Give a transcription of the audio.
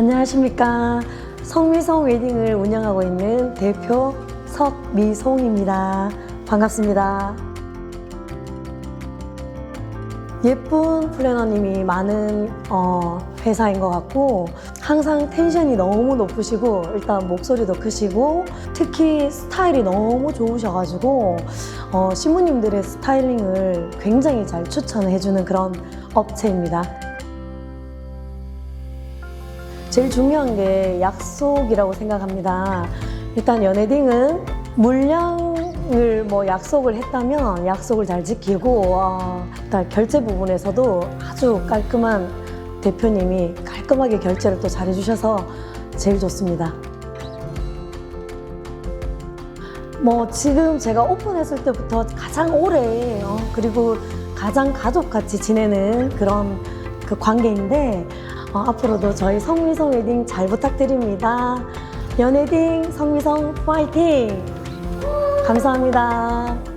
안녕하십니까. 성미성 웨딩을 운영하고 있는 대표 석미송입니다. 반갑습니다. 예쁜 플래너님이 많은 어, 회사인 것 같고 항상 텐션이 너무 높으시고 일단 목소리도 크시고 특히 스타일이 너무 좋으셔가지고 어, 신부님들의 스타일링을 굉장히 잘 추천해주는 그런 업체입니다. 제일 중요한 게 약속이라고 생각합니다. 일단 연예딩은 물량을 뭐 약속을 했다면 약속을 잘 지키고 어, 일단 결제 부분에서도 아주 깔끔한 대표님이 깔끔하게 결제를 또 잘해주셔서 제일 좋습니다. 뭐 지금 제가 오픈했을 때부터 가장 오래 어, 그리고 가장 가족같이 지내는 그런 그 관계인데 어, 앞으로도 저희 성미성 웨딩 잘 부탁드립니다. 연예딩 성미성 파이팅! 감사합니다.